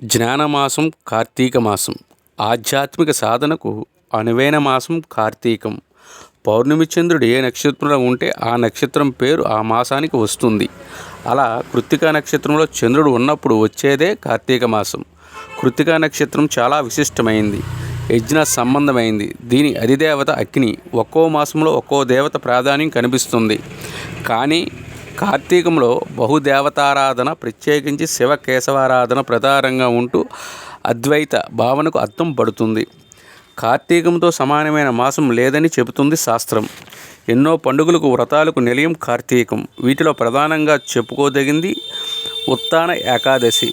జ్ఞానమాసం కార్తీక మాసం. ఆధ్యాత్మిక సాధనకు అనువైన మాసం కార్తీకం. పౌర్ణమి చంద్రుడు ఏ నక్షత్రంలో ఉంటే ఆ నక్షత్రం పేరు ఆ మాసానికి వస్తుంది. అలా కృత్తికా నక్షత్రంలో చంద్రుడు ఉన్నప్పుడు వచ్చేదే కార్తీక మాసం. కృత్తికా నక్షత్రం చాలా విశిష్టమైంది. యజ్ఞ సంబంధమైంది. దీని అధిదేవత అగ్ని ఒక్కో మాసంలో ఒక్కో దేవత ప్రాధాన్యం కనిపిస్తుంది. కానీ కార్తీకంలో బహుదేవతారాధన ప్రత్యేకించి శివ కేశవారాధన ప్రధానంగా ఉంటూ అద్వైత భావనకు అర్థం పడుతుంది. కార్తీకంతో సమానమైన మాసం లేదని చెబుతుంది శాస్త్రం. ఎన్నో పండుగలకు వ్రతాలకు నిలయం కార్తీకం. వీటిలో ప్రధానంగా చెప్పుకోదగింది ఉత్తాన ఏకాదశి.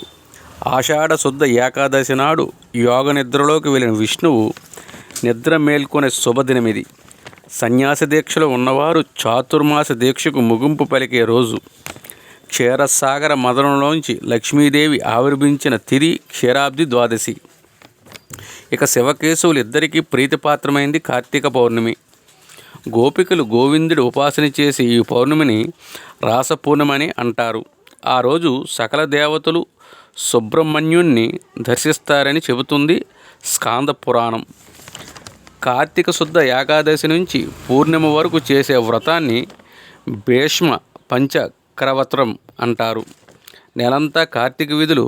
ఆషాఢ శుద్ధ ఏకాదశి నాడు యోగ నిద్రలోకి వెళ్ళిన విష్ణువు నిద్ర మేల్కొనే శుభదినమిది. సన్యాస దీక్షలో ఉన్నవారు చాతుర్మాస దీక్షకు ముగింపు పలికే రోజు క్షీరసాగర మదనంలోంచి లక్ష్మీదేవి ఆవిర్భించిన తిరి క్షీరాబ్ది ద్వాదశి. ఇక శివకేశవులు ఇద్దరికీ ప్రీతిపాత్రమైంది కార్తీక పౌర్ణమి. గోపికలు గోవిందుడి ఉపాసన చేసి ఈ పౌర్ణమిని రాసపూర్ణమని అంటారు. ఆ రోజు సకల దేవతలు సుబ్రహ్మణ్యుణ్ణి దర్శిస్తారని చెబుతుంది స్కాంద పురాణం. కార్తీక శుద్ధ ఏకాదశి నుంచి పూర్ణిమ వరకు చేసే వ్రతాన్ని భీష్మ పంచకరవత్రం అంటారు. నెలంతా కార్తీక విధులు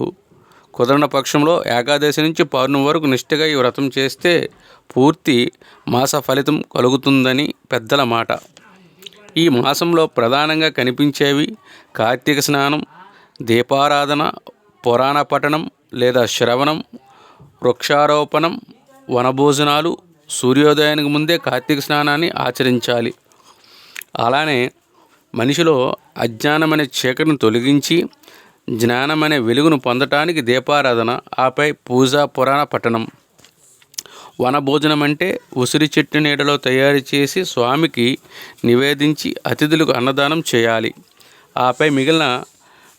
కుదరని పక్షంలో ఏకాదశి నుంచి పౌర్ణమి వరకు నిష్ఠగా ఈ వ్రతం చేస్తే పూర్తి మాస ఫలితం కలుగుతుందని పెద్దల మాట. ఈ మాసంలో ప్రధానంగా కనిపించేవి కార్తీక స్నానం దీపారాధన పురాణ పఠనం లేదా శ్రవణం వృక్షారోపణం వనభోజనాలు సూర్యోదయానికి ముందే కార్తీక స్నానాన్ని ఆచరించాలి. అలానే మనిషిలో అజ్ఞానమనే చీకటిని తొలగించి జ్ఞానమనే వెలుగును పొందటానికి దీపారాధన ఆపై పూజ పురాణ పఠనం. వనభోజనం అంటే ఉసిరి చెట్టు నీడలో తయారు చేసి స్వామికి నివేదించి అతిథులకు అన్నదానం చేయాలి. ఆపై మిగిలిన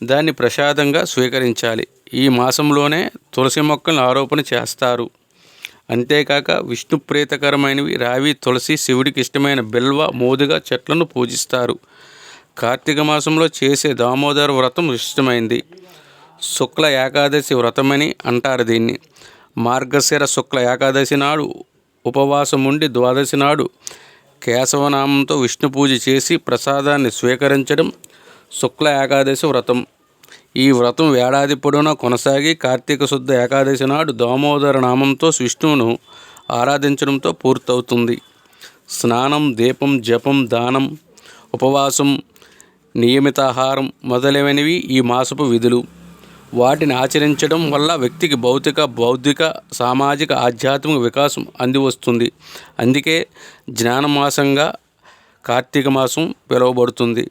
దాన్ని ప్రసాదంగా స్వీకరించాలి. ఈ మాసంలోనే తులసి మొక్కలను ఆరోపణ చేస్తారు. అంతేకాక విష్ణు ప్రేతకరమైనవి. రావి తులసి శివుడికి ఇష్టమైన బిల్వ మోదుగా చెట్లను పూజిస్తారు. కార్తీక మాసంలో చేసే దామోదర వ్రతం ఇష్టమైంది శుక్ల ఏకాదశి వ్రతమని అంటారు దీన్ని. మార్గశిర శుక్ల ఏకాదశి నాడు ఉపవాసం ఉండి ద్వాదశి నాడు కేశవనామంతో విష్ణు పూజ చేసి ప్రసాదాన్ని స్వీకరించడం శుక్ల ఏకాదశి వ్రతం. ఈ వ్రతం ఏడాది పొడవునా కొనసాగి కార్తీక శుద్ధ ఏకాదశి నాడు దామోదర నామంతో విష్ణువును ఆరాధించడంతో పూర్తవుతుంది. స్నానం దీపం జపం దానం ఉపవాసం నియమితాహారం మొదలైనవి ఈ మాసపు విధులు. వాటిని ఆచరించడం వల్ల వ్యక్తికి భౌతిక బౌద్ధిక సామాజిక ఆధ్యాత్మిక వికాసం అంది వస్తుంది అందుకే జ్ఞానమాసంగా కార్తీక మాసం పిలువబడుతుంది.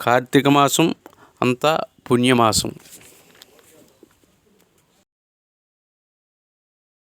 కార్తీక మాసం అంతా പുണ്യമാസം.